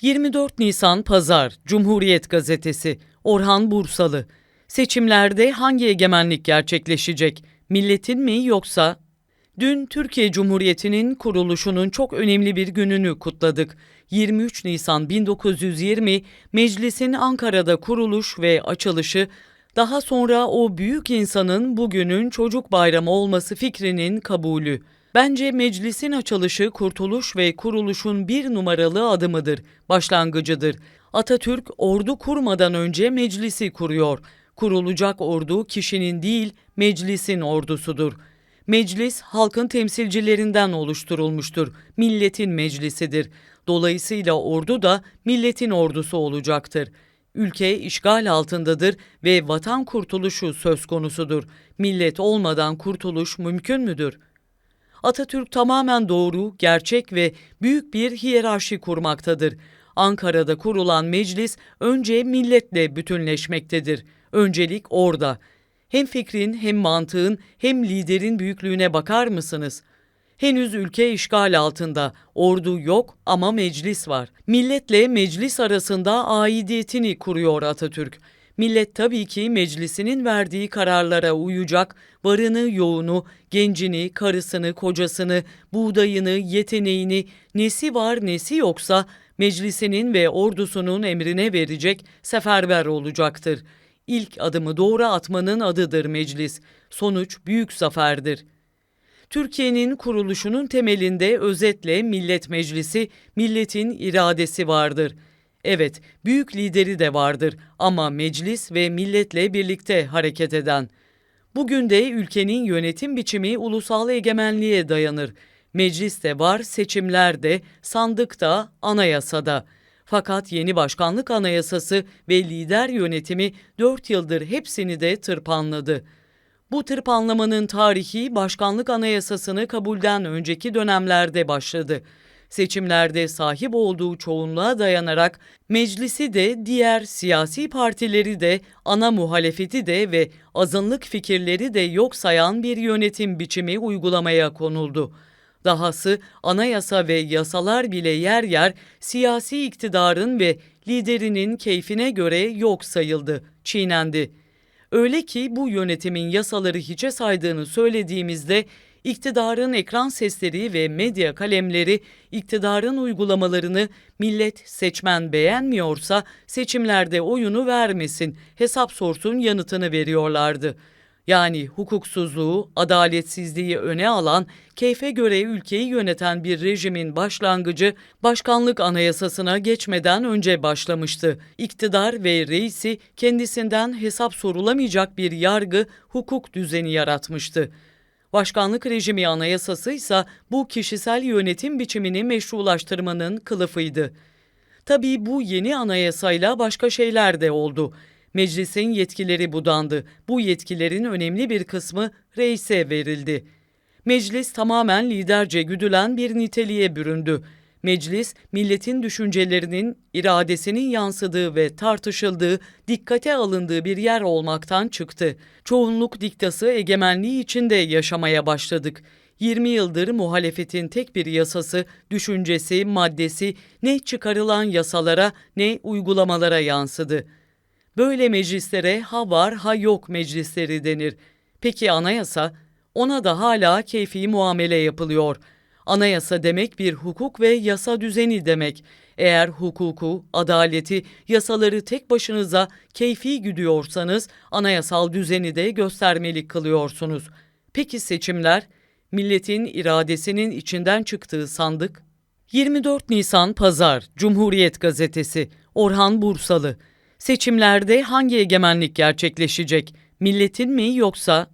24 Nisan Pazar Cumhuriyet Gazetesi Orhan Bursalı Seçimlerde hangi egemenlik gerçekleşecek? Milletin mi yoksa Dün Türkiye Cumhuriyeti'nin kuruluşunun çok önemli bir gününü kutladık. 23 Nisan 1920 meclisin Ankara'da kuruluş ve açılışı, daha sonra o büyük insanın bugünün çocuk bayramı olması fikrinin kabulü. Bence meclisin açılışı kurtuluş ve kuruluşun bir numaralı adımıdır, başlangıcıdır. Atatürk ordu kurmadan önce meclisi kuruyor. Kurulacak ordu kişinin değil, meclisin ordusudur. Meclis halkın temsilcilerinden oluşturulmuştur. Milletin meclisidir. Dolayısıyla ordu da milletin ordusu olacaktır. Ülke işgal altındadır ve vatan kurtuluşu söz konusudur. Millet olmadan kurtuluş mümkün müdür? Atatürk tamamen doğru, gerçek ve büyük bir hiyerarşi kurmaktadır. Ankara'da kurulan meclis önce milletle bütünleşmektedir. Öncelik orada. Hem fikrin hem mantığın hem liderin büyüklüğüne bakar mısınız? Henüz ülke işgal altında. Ordu yok ama meclis var. Milletle meclis arasında aidiyetini kuruyor Atatürk. Millet tabii ki meclisinin verdiği kararlara uyacak, varını, yoğunu, gencini, karısını, kocasını, buğdayını, yeteneğini, nesi var nesi yoksa meclisinin ve ordusunun emrine verecek, seferber olacaktır. İlk adımı doğru atmanın adıdır meclis. Sonuç büyük zaferdir. Türkiye'nin kuruluşunun temelinde özetle Millet Meclisi, milletin iradesi vardır. Evet, büyük lideri de vardır ama meclis ve milletle birlikte hareket eden. Bugün de ülkenin yönetim biçimi ulusal egemenliğe dayanır. Meclis de var, seçimler de, sandık da, anayasada. Fakat yeni başkanlık anayasası ve lider yönetimi 4 yıldır hepsini de tırpanladı. Bu tırpanlamanın tarihi başkanlık anayasasını kabulden önceki dönemlerde başladı. Seçimlerde sahip olduğu çoğunluğa dayanarak meclisi de diğer siyasi partileri de ana muhalefeti de ve azınlık fikirleri de yok sayan bir yönetim biçimi uygulamaya konuldu. Dahası anayasa ve yasalar bile yer yer siyasi iktidarın ve liderinin keyfine göre yok sayıldı, çiğnendi. Öyle ki bu yönetimin yasaları hiçe saydığını söylediğimizde iktidarın ekran sesleri ve medya kalemleri iktidarın uygulamalarını millet seçmen beğenmiyorsa seçimlerde oyunu vermesin, hesap sorsun yanıtını veriyorlardı.'' yani hukuksuzluğu, adaletsizliği öne alan, keyfe göre ülkeyi yöneten bir rejimin başlangıcı başkanlık anayasasına geçmeden önce başlamıştı. İktidar ve reisi kendisinden hesap sorulamayacak bir yargı, hukuk düzeni yaratmıştı. Başkanlık rejimi anayasası ise bu kişisel yönetim biçimini meşrulaştırmanın kılıfıydı. Tabii bu yeni anayasayla başka şeyler de oldu. Meclisin yetkileri budandı. Bu yetkilerin önemli bir kısmı reise verildi. Meclis tamamen liderce güdülen bir niteliğe büründü. Meclis, milletin düşüncelerinin, iradesinin yansıdığı ve tartışıldığı, dikkate alındığı bir yer olmaktan çıktı. Çoğunluk diktası egemenliği içinde yaşamaya başladık. 20 yıldır muhalefetin tek bir yasası, düşüncesi, maddesi ne çıkarılan yasalara ne uygulamalara yansıdı. Böyle meclislere ha var ha yok meclisleri denir. Peki anayasa? Ona da hala keyfi muamele yapılıyor. Anayasa demek bir hukuk ve yasa düzeni demek. Eğer hukuku, adaleti, yasaları tek başınıza keyfi güdüyorsanız anayasal düzeni de göstermelik kılıyorsunuz. Peki seçimler? Milletin iradesinin içinden çıktığı sandık? 24 Nisan Pazar Cumhuriyet Gazetesi Orhan Bursalı Seçimlerde hangi egemenlik gerçekleşecek? Milletin mi yoksa